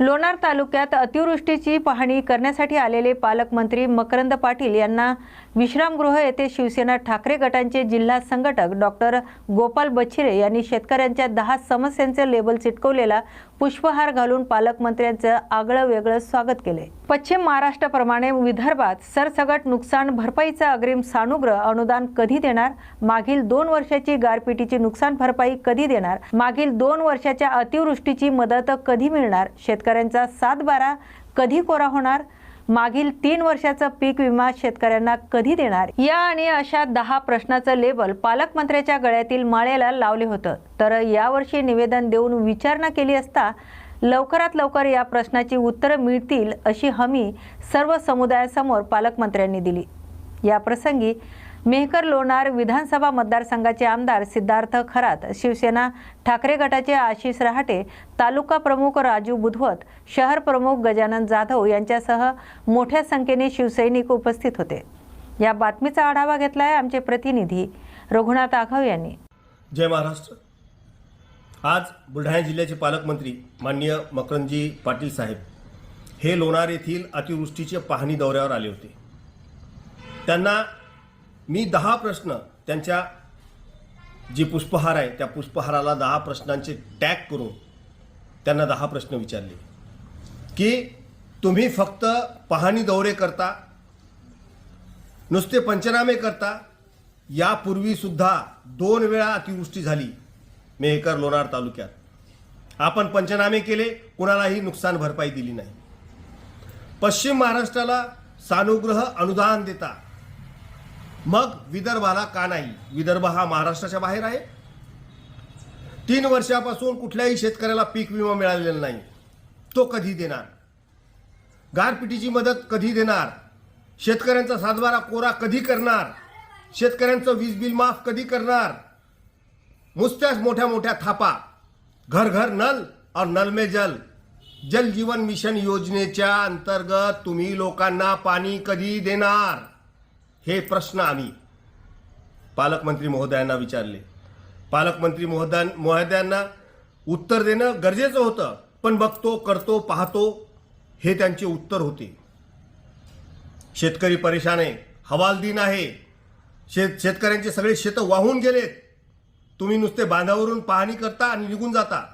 लोणार तालुक्यात अतिवृष्टीची पाहणी करण्यासाठी आलेले पालकमंत्री मकरंद पाटील यांना विश्रामगृह येथे शिवसेना ठाकरे गटांचे जिल्हा संघटक डॉक्टर गोपाल बच्छिरे यांनी शेतकऱ्यांच्या दहा समस्यांचे लेबल चिटकवलेला पुष्पहार घालून पालकमंत्र्यांचं आगळं वेगळं स्वागत केले. पश्चिम महाराष्ट्राप्रमाणे विदर्भात सरसगट नुकसान भरपाईचा अग्रिम सानुग्रह अनुदान कधी देणार? मागील दोन वर्षाची गारपिटीची नुकसान भरपाई कधी देणार? मागील दोन वर्षाच्या अतिवृष्टीची मदत कधी मिळणार? शेतकऱ्यांचा सात बारा कधी कोरा होणार? मागील तीन वर्षाचा पीक विमा शेतकऱ्यांना कधी देणार? या आणि अशा दहा प्रश्नाचं लेबल पालकमंत्र्याच्या गळ्यातील माळेला लावले होतं. तर यावर्षी निवेदन देऊन विचारणा केली असता लवकरात लवकर या प्रश्नाची उत्तरं मिळतील अशी हमी सर्व समुदायासमोर पालकमंत्र्यांनी दिली. या प्रसंगी मेहकर लोणार विधानसभा मतदारसंघाचे आमदार सिद्धार्थ खरात शिवसेना ठाकरे गटाचे आशिष रहाटे तालुका प्रमुख राजू बुधवत शहर प्रमुख गजानन जाधव यांच्यासह मोठ्या संख्येने शिवसैनिक उपस्थित होते. या बातमीचा आढावा घेतला आहे आमचे प्रतिनिधी रघुनाथ आघाव यांनी. जय महाराष्ट्र. आज बुलढाणा जिल्ह्याचे पालकमंत्री माननीय मकरंदजी पाटील साहेब हे लोणार येथील अतिवृष्टीचे पाहणी दौऱ्यावर आले होते. त्यांना मी दहा प्रश्न त्यांच्या जी पुष्पहार आहे त्या पुष्पहाराला दहा प्रश्नांचे टॅग करून त्यांना दहा प्रश्न विचारले. की तुम्ही फक्त पाहणी दौरे करता नुसते पंचनामे करता यापूर्वीसुद्धा दोन वेळा अतिवृष्टी झाली मेहकर लोणार तालुक्यात. आपण पंचनामे केले कुणालाही नुकसान भरपाई दिली नाही. पश्चिम महाराष्ट्राला सानुग्रह अनुदान देता मग विदर्भाला का नाही? विदर्भ हा महाराष्ट्राच्या बाहेर आहे. तीन वर्षापासून कुठल्याही शेतकऱ्याला पीक विमा मिळालेला नाही. तो कधी देणार? गारपिटीची मदत कधी देणार? शेतकऱ्यांचा सातबारा कोरा कधी करणार? शेतकऱ्यांचं वीज बिल माफ कधी करणार? नुसत्याच मोठ्या मोठ्या थापा. घर घर नल और नल में जल. जल जीवन मिशन योजनेच्या अंतर्गत तुम्ही लोकांना पाणी कधी देणार? हे प्रश्न आम्ही पालकमंत्री महोदयांना विचारले. पालकमंत्री महोदया महोदयांना उत्तर देणं गरजेचं होतं पण बघतो करतो पाहतो हे त्यांचे उत्तर होते. शेतकरी परेशान आहे हवालदिन आहे. शेत शेतकऱ्यांचे सगळे शेतं वाहून गेलेत. तुम्ही नुसते बांधावरून पाहणी करता आणि निघून जाता.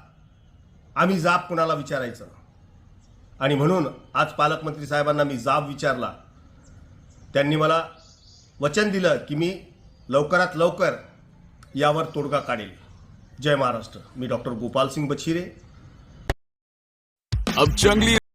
आम्ही जाब कुणाला विचारायचं? आणि म्हणून आज पालकमंत्री साहेबांना मी जाब विचारला. त्यांनी मला वचन दिलं की मी लवकरात लवकर यावर तोडगा काढेल. जय महाराष्ट्र. मी डॉक्टर गोपाल सिंग बछिरे. अब जंगली